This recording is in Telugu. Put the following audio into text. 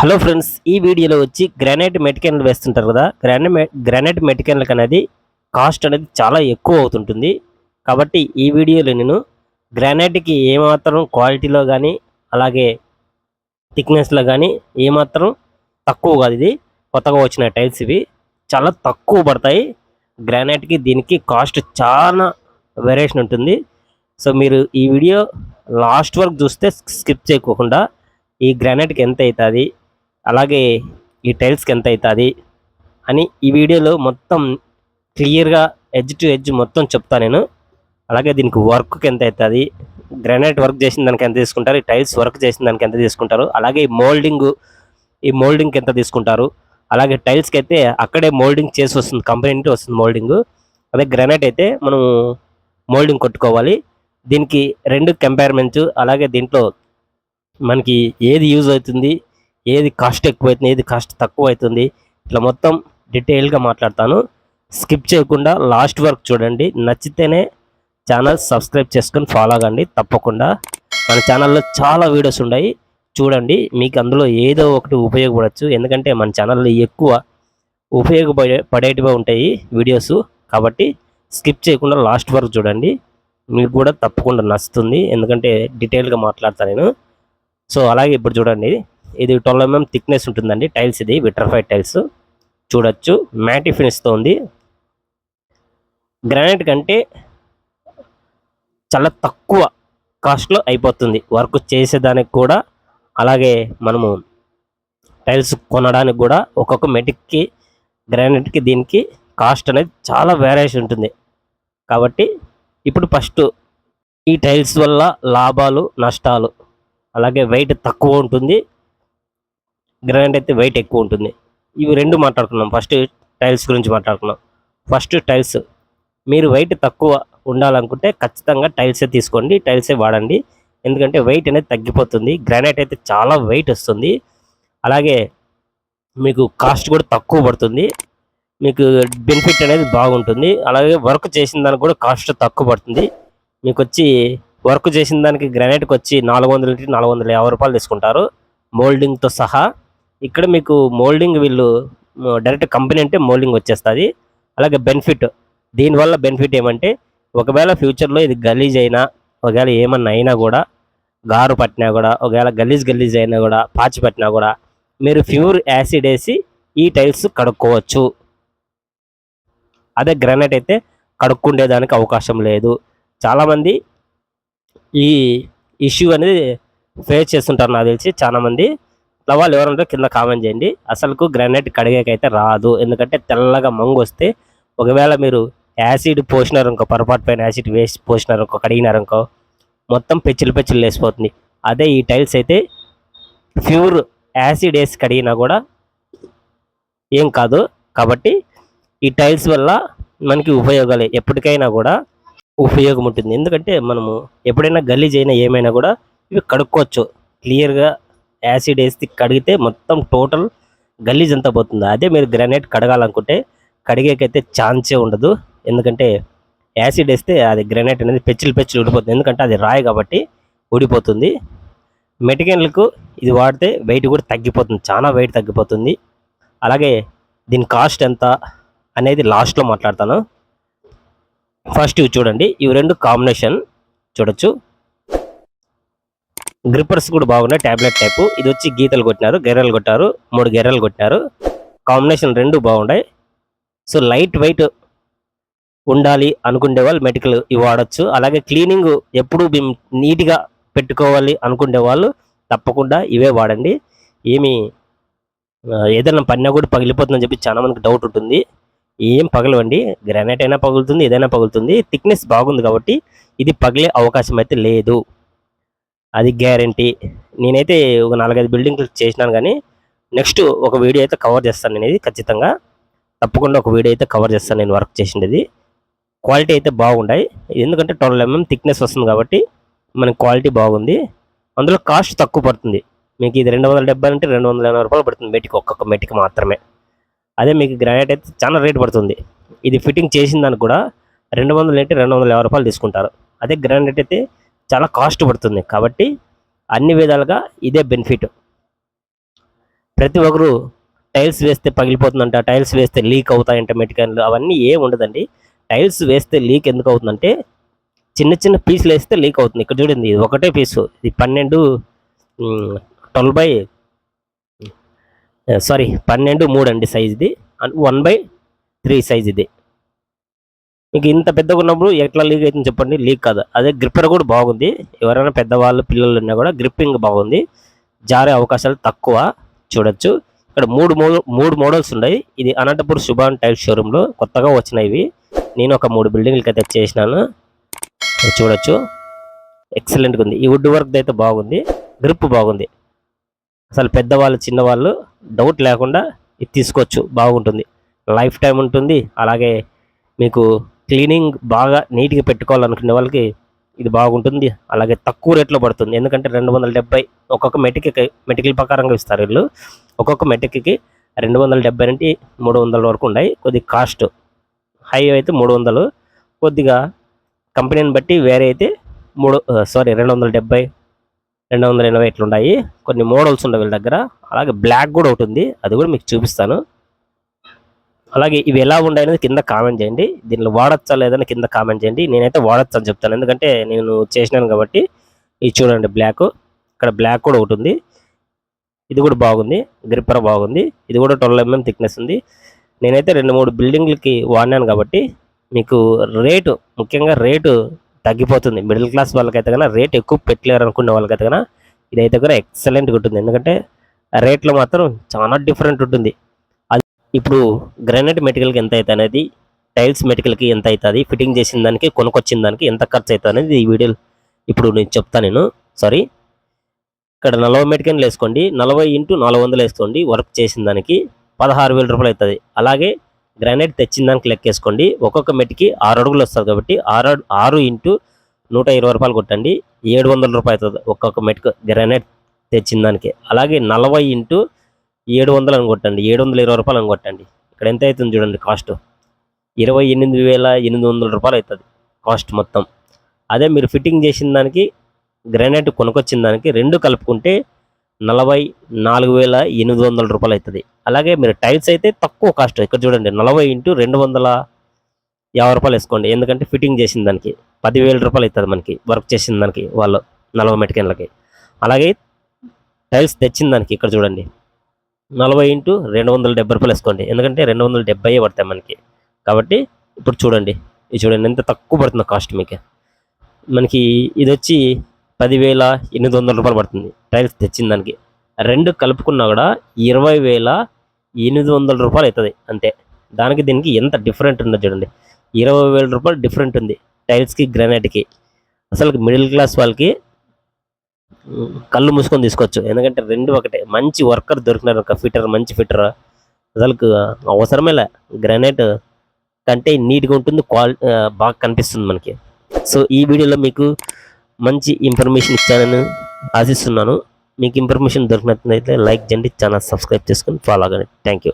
హలో ఫ్రెండ్స్ ఈ వీడియోలో వచ్చి గ్రానైట్ మెటికెన్లు వేస్తుంటారు కదా గ్రానైట్ గ్రానైట్ మెటికెన్లకు అనేది కాస్ట్ అనేది చాలా ఎక్కువ అవుతుంటుంది. కాబట్టి ఈ వీడియోలో నేను గ్రానైట్కి ఏమాత్రం క్వాలిటీలో కానీ అలాగే థిక్నెస్లో కానీ ఏమాత్రం తక్కువ కాదు ఇది. కొత్తగా వచ్చిన టైల్స్ ఇవి చాలా తక్కువ పడతాయి. గ్రానైట్కి దీనికి కాస్ట్ చాలా వేరియేషన్ ఉంటుంది. సో మీరు ఈ వీడియో లాస్ట్ వరకు చూస్తే స్కిప్ చేయకోకుండా ఈ గ్రానైట్కి ఎంత అవుతుంది అలాగే ఈ టైల్స్కి ఎంత అవుతుంది అని ఈ వీడియోలో మొత్తం క్లియర్గా ఎడ్జ్ టు ఎడ్జ్ మొత్తం చెప్తా నేను. అలాగే దీనికి వర్క్కి ఎంత అవుతుంది గ్రానైట్ వర్క్ చేసిన దానికి ఎంత తీసుకుంటారు ఈ టైల్స్ వర్క్ చేసిన దానికి ఎంత తీసుకుంటారు అలాగే ఈ మోల్డింగ్ ఈ మోల్డింగ్కి ఎంత తీసుకుంటారు అలాగే టైల్స్కి అయితే అక్కడే మోల్డింగ్ చేసి వస్తుంది కంపెనీ నుండి వస్తుంది మోల్డింగ్. అదే గ్రానైట్ అయితే మనం మోల్డింగ్ కొట్టుకోవాలి. దీనికి రెండు కంపారిమెంట్స్ అలాగే దీంట్లో మనకి ఏది యూజ్ అవుతుంది ఏది కాస్ట్ ఎక్కువ అవుతుంది ఏది కాస్ట్ తక్కువ అవుతుంది ఇట్లా మొత్తం డీటెయిల్గా మాట్లాడతాను. స్కిప్ చేయకుండా లాస్ట్ వరకు చూడండి. నచ్చితేనే ఛానల్ సబ్స్క్రైబ్ చేసుకొని ఫాలో అవ్వండి తప్పకుండా మన ఛానల్లో చాలా వీడియోస్ ఉన్నాయి. చూడండి మీకు అందులో ఏదో ఒకటి ఉపయోగపడవచ్చు ఎందుకంటే మన ఛానల్లో ఎక్కువ ఉపయోగపడే పడేటివే ఉంటాయి వీడియోస్ కాబట్టి స్కిప్ చేయకుండా లాస్ట్ వరకు చూడండి. మీకు కూడా తప్పకుండా నచ్చుతుంది. ఎందుకంటే డీటెయిల్గా మాట్లాడతాను నేను. సో అలాగే ఇప్పుడు చూడండి. ఇది ట్వెల్వ్ mm ఎంఎం థిక్నెస్ ఉంటుందండి. టైల్స్ ఇది విట్రఫైడ్ టైల్స్ చూడొచ్చు. మ్యాటి ఫినిష్తో ఉంది. గ్రానైట్ కంటే చాలా తక్కువ కాస్ట్లో అయిపోతుంది. వర్క్ చేసేదానికి కూడా. అలాగే మనము టైల్స్ కొనడానికి కూడా ఒక్కొక్క మెటిక్కి గ్రానైట్కి దీనికి కాస్ట్ అనేది చాలా వేరియేషన్ ఉంటుంది. కాబట్టి ఇప్పుడు ఫస్ట్ ఈ టైల్స్ వల్ల లాభాలు నష్టాలు అలాగే వెయిట్ తక్కువ ఉంటుంది. గ్రానైట్ అయితే వెయిట్ ఎక్కువ ఉంటుంది. ఇవి రెండు మాట్లాడుకున్నాం. ఫస్ట్ టైల్స్ గురించి మాట్లాడుకున్నాం. ఫస్ట్ టైల్స్ మీరు వెయిట్ తక్కువ ఉండాలనుకుంటే ఖచ్చితంగా టైల్సే తీసుకోండి టైల్సే వాడండి. ఎందుకంటే వెయిట్ అనేది తగ్గిపోతుంది. గ్రానైట్ అయితే చాలా వెయిట్ వస్తుంది. అలాగే మీకు కాస్ట్ కూడా తక్కువ పడుతుంది. మీకు బెనిఫిట్ అనేది బాగుంటుంది. అలాగే వర్క్ చేసిన దానికి కూడా కాస్ట్ తక్కువ పడుతుంది. మీకు వచ్చి వర్క్ చేసిన దానికి గ్రానైట్కి వచ్చి నాలుగు వందల నుంచి నాలుగు వందల యాభై రూపాయలు తీసుకుంటారు. మోల్డింగ్తో సహా ఇక్కడ మీకు మోల్డింగ్ వీళ్ళు డైరెక్ట్ కంపెనీ అంటే మోల్డింగ్ వచ్చేస్తుంది. అలాగే బెనిఫిట్ దీనివల్ల బెనిఫిట్ ఏమంటే ఒకవేళ ఫ్యూచర్లో ఇది గలీజ్ అయినా ఒకవేళ ఏమన్నా అయినా కూడా గారు పట్టినా కూడా ఒకవేళ గలీజ్ గలీజ్ అయినా కూడా పాచి పట్టినా కూడా మీరు ప్యూర్ యాసిడ్ వేసి ఈ టైల్స్ కడుక్కోవచ్చు. అదే గ్రానైట్ అయితే కడుక్కుండేదానికి అవకాశం లేదు. చాలామంది ఈ ఇష్యూ అనేది ఫేస్ చేస్తుంటారు నాకు తెలిసి చాలామంది ఇట్లా వాళ్ళు కింద కామెంట్ చేయండి. అసలుకు గ్రానైట్ కడిగేకైతే రాదు. ఎందుకంటే తెల్లగా మంగు వస్తే ఒకవేళ మీరు యాసిడ్ పోసినారు ఇంకో పొరపాటు పైన యాసిడ్ వేసి పోసినారు ఇంకో కడిగినారు ఇంకో మొత్తం పెచ్చులు పెచ్చులు వేసిపోతుంది అదే ఈ టైల్స్ అయితే ప్యూర్ యాసిడ్ వేసి కడిగినా కూడా ఏం కాదు. కాబట్టి ఈ టైల్స్ వల్ల మనకి ఉపయోగాలే. ఎప్పటికైనా కూడా ఉపయోగం ఉంటుంది. ఎందుకంటే మనము ఎప్పుడైనా గలీజ్ అయినా ఏమైనా కూడా ఇవి కడుక్కోవచ్చు. క్లియర్గా యాసిడ్ వేసి కడిగితే మొత్తం టోటల్ గలీజ్ అంతా పోతుంది. అదే మీరు గ్రానైట్ కడగాలనుకుంటే కడిగేకైతే ఛాన్సే ఉండదు. ఎందుకంటే యాసిడ్ వేస్తే అది గ్రానైట్ అనేది పెచ్చులు పెచ్చులు ఊడిపోతుంది. ఎందుకంటే అది రాయి కాబట్టి ఊడిపోతుంది. మెటికెన్లకు ఇది వాడితే వెయిట్ కూడా తగ్గిపోతుంది. చాలా వెయిట్ తగ్గిపోతుంది. అలాగే దీని కాస్ట్ ఎంత అనేది లాస్ట్లో మాట్లాడతాను. ఫస్ట్ ఇవి చూడండి. ఇవి రెండు కాంబినేషన్ చూడొచ్చు. గ్రిప్పర్స్ కూడా బాగున్నాయి ట్యాబ్లెట్ టైపు ఇది వచ్చి గీతలు కొట్టినారు గెర్రలు కొట్టారు మూడు గెర్రలు కొట్టినారు. కాంబినేషన్ రెండు బాగున్నాయి. సో లైట్ వెయిట్ ఉండాలి అనుకునే వాళ్ళు మెడికల్ ఇవి వాడచ్చు. అలాగే క్లీనింగ్ ఎప్పుడు మేము నీట్గా పెట్టుకోవాలి అనుకునే వాళ్ళు తప్పకుండా ఇవే వాడండి. ఏమి ఏదైనా పన్నా కూడా పగిలిపోతుందని చెప్పి చాలా మనకి డౌట్ ఉంటుంది. ఏం పగలవండి. గ్రానైట్ అయినా పగులుతుంది ఏదైనా పగులుతుంది. థిక్నెస్ బాగుంది కాబట్టి ఇది పగిలే అవకాశం అయితే లేదు. అది గ్యారంటీ. నేనైతే ఒక నాలుగైదు బిల్డింగ్లు చేసినాను కానీ నెక్స్ట్ ఒక వీడియో అయితే కవర్ చేస్తాను నేను ఇది ఖచ్చితంగా. తప్పకుండా ఒక వీడియో అయితే కవర్ చేస్తాను నేను వర్క్ చేసిండేది. క్వాలిటీ అయితే బాగుండాయి. ఎందుకంటే ట్వెల్వ్ mm ఎంఎం థిక్నెస్ వస్తుంది కాబట్టి మనకి క్వాలిటీ బాగుంది. అందులో కాస్ట్ తక్కువ పడుతుంది. మీకు ఇది రెండు వందల డెబ్బై అంటే రెండు వందల ఎనభై రూపాయలు పడుతుంది మెటికి ఒక్కొక్క మెటికి మాత్రమే. అదే మీకు గ్రానైట్ అయితే చాలా రేట్ పడుతుంది. ఇది ఫిట్టింగ్ చేసిన దానికి కూడా రెండు వందలు అంటే రెండు వందల యాభై రూపాయలు తీసుకుంటారు. అదే గ్రానైట్ అయితే చాలా కాస్ట్ పడుతుంది. కాబట్టి అన్ని విధాలుగా ఇదే బెనిఫిట్ ప్రతి ఒక్కరు టైల్స్ వేస్తే పగిలిపోతుందంట టైల్స్ వేస్తే లీక్ అవుతాయంట మెటికన్లు అవన్నీ ఏం ఉండదండి. టైల్స్ వేస్తే లీక్ ఎందుకు అవుతుందంటే చిన్న చిన్న పీసులు వేస్తే లీక్ అవుతుంది. ఇక్కడ చూడండి ఇది ఒకటే పీసు ఇది పన్నెండు ట్వెల్వ్ బై సారీ పన్నెండు మూడు అండి సైజ్ ఇది వన్ బై త్రీ సైజ్ ఇది మీకు ఇంత పెద్దగా ఉన్నప్పుడు ఎట్లా లీక్ అవుతుంది చెప్పండి. లీక్ కాదు. అదే గ్రిప్పర్ కూడా బాగుంది. ఎవరైనా పెద్దవాళ్ళు పిల్లలు ఉన్నా కూడా గ్రిప్పింగ్ బాగుంది. జారే అవకాశాలు తక్కువ చూడొచ్చు. ఇక్కడ మూడు మూడు మూడు మోడల్స్ ఉన్నాయి. ఇది అనంతపూర్ శుభాన్ టైల్ షోరూంలో కొత్తగా వచ్చినాయి ఇవి నేను ఒక మూడు బిల్డింగ్లకి అయితే చేసినాను. చూడొచ్చు. ఎక్సలెంట్గా ఉంది. ఈ వుడ్ వర్క్ అయితే బాగుంది. గ్రిప్ బాగుంది. అసలు పెద్దవాళ్ళు చిన్నవాళ్ళు డౌట్ లేకుండా ఇది తీసుకోవచ్చు. బాగుంటుంది. లైఫ్ టైం ఉంటుంది. అలాగే మీకు క్లీనింగ్ బాగా నీట్గా పెట్టుకోవాలనుకునే వాళ్ళకి ఇది బాగుంటుంది. అలాగే తక్కువ రేట్లో పడుతుంది. ఎందుకంటే రెండు వందల డెబ్బై ఒక్కొక్క మెటికి మెటికల్ ప్రకారంగా ఇస్తారు వీళ్ళు. ఒక్కొక్క మెటికి రెండు వందల డెబ్బై నుండి మూడు వందల వరకు ఉన్నాయి. కొద్ది కాస్ట్ హై అయితే మూడు వందలు కొద్దిగా కంపెనీని బట్టి వేరే అయితే మూడు సారీ రెండు వందల డెబ్బై రెండు వందల ఎనభై ఇట్లా ఉన్నాయి కొన్ని మోడల్స్ ఉన్నాయి వీళ్ళ దగ్గర. అలాగే బ్లాక్ కూడా ఒకటి ఉంది. అది కూడా మీకు చూపిస్తాను. అలాగే ఇవి ఎలా ఉన్నాయి అనేది కింద కామెంట్ చేయండి. దీనిలో వాడచ్చా లేదని కింద కామెంట్ చేయండి. నేనైతే వాడచ్చు అని చెప్తాను. ఎందుకంటే నేను చేసినాను కాబట్టి ఇది చూడండి బ్లాక్ ఇక్కడ బ్లాక్ కూడా ఒకటి ఉంది. ఇది కూడా బాగుంది. గ్రిప్పర్ బాగుంది. ఇది కూడా ట్వెల్వ్ ఎంఎం థిక్నెస్ ఉంది. నేనైతే రెండు మూడు బిల్డింగ్లకి వాడినాను కాబట్టి మీకు రేటు ముఖ్యంగా రేటు తగ్గిపోతుంది. మిడిల్ క్లాస్ వాళ్ళకైతే కన్నా రేట్ ఎక్కువ పెట్టలేరు అనుకునే వాళ్ళకైతే కన్నా ఇదైతే కూడా ఎక్సలెంట్గా ఉంటుంది. ఎందుకంటే రేట్లో మాత్రం చాలా డిఫరెంట్ ఉంటుంది. ఇప్పుడు గ్రానైట్ మెటీరియల్కి ఎంత అవుతుంది అనేది టైల్స్ మెటీరియల్కి ఎంత అవుతుంది ఫిట్టింగ్ చేసిన దానికి కొనుక్కొచ్చిన దానికి ఎంత ఖర్చు అవుతుంది అనేది ఈ వీడియో ఇప్పుడు నేను చెప్తాను నేను. సారీ ఇక్కడ నలభై మెటికన్లు వేసుకోండి నలభై ఇంటూ నాలుగు వందలు వేసుకోండి వర్క్ చేసిన దానికి పదహారు వేల రూపాయలు అవుతుంది అలాగే గ్రానైట్ తెచ్చిన దానికి లెక్కేసుకోండి ఒక్కొక్క మెట్కి ఆరు అడుగులు వస్తుంది కాబట్టి ఆరు ఆరు ఇంటూ నూట ఇరవై రూపాయలు కొట్టండి ఏడు వందల రూపాయలు అవుతుంది ఒక్కొక్క మెట్కు గ్రానైట్ తెచ్చిన దానికి. అలాగే నలభై ఇంటూ ఏడు వందలు అని కొట్టండి ఏడు వందల ఇరవై రూపాయలు అని కొట్టండి. ఇక్కడ ఎంత అవుతుంది చూడండి కాస్ట్ ఇరవై ఎనిమిది వేల ఎనిమిది వందల రూపాయలు అవుతుంది కాస్ట్ మొత్తం. అదే మీరు ఫిట్టింగ్ చేసిన దానికి గ్రానైట్ కొనుకొచ్చిన దానికి రెండు కలుపుకుంటే నలభై నాలుగు వేల ఎనిమిది వందల రూపాయలు అవుతుంది. అలాగే మీరు టైల్స్ అయితే తక్కువ కాస్ట్ ఇక్కడ చూడండి నలభై ఇంటూ రెండు వందల యాభై రూపాయలు వేసుకోండి. ఎందుకంటే ఫిట్టింగ్ చేసిన దానికి పదివేల రూపాయలు అవుతుంది మనకి వర్క్ చేసిన దానికి వాళ్ళు నలభై మెటికన్లకి అలాగే టైల్స్ తెచ్చిన దానికి ఇక్కడ చూడండి నలభై ఇంటూ రెండు వందల డెబ్బై రూపాయలు వేసుకోండి. ఎందుకంటే రెండు వందల డెబ్బై పడతాయి మనకి. కాబట్టి ఇప్పుడు చూడండి. ఇది చూడండి ఎంత తక్కువ పడుతుంది కాస్ట్ మీకు. మనకి ఇది వచ్చి పదివేల ఎనిమిది వందల రూపాయలు పడుతుంది. టైల్స్ తెచ్చిన దానికి. రెండు కలుపుకున్నా కూడా ఇరవై వేల ఎనిమిది వందల రూపాయలు అవుతుంది. అంతే. దానికి దీనికి ఎంత డిఫరెంట్ ఉందో చూడండి. ఇరవై వేల రూపాయలు డిఫరెంట్ ఉంది టైల్స్కి గ్రానైట్కి. అసలు మిడిల్ క్లాస్ వాళ్ళకి కళ్ళు మూసుకొని తీసుకోవచ్చు. ఎందుకంటే రెండు ఒకటే. మంచి వర్కర్ దొరికినారు ఒక ఫిటర్ మంచి ఫిటర్ అసలు అవసరమేలే గ్రానైట్ కంటే నీట్గా ఉంటుంది క్వాలి బాగా కనిపిస్తుంది మనకి. సో ఈ వీడియోలో మీకు మంచి ఇన్ఫర్మేషన్ ఇచ్చానని ఆశిస్తున్నాను. మీకు ఇన్ఫర్మేషన్ దొరికినట్లయితే లైక్ చేయండి ఛానల్ సబ్స్క్రైబ్ చేసుకొని ఫాలో అవ్వండి. Thank you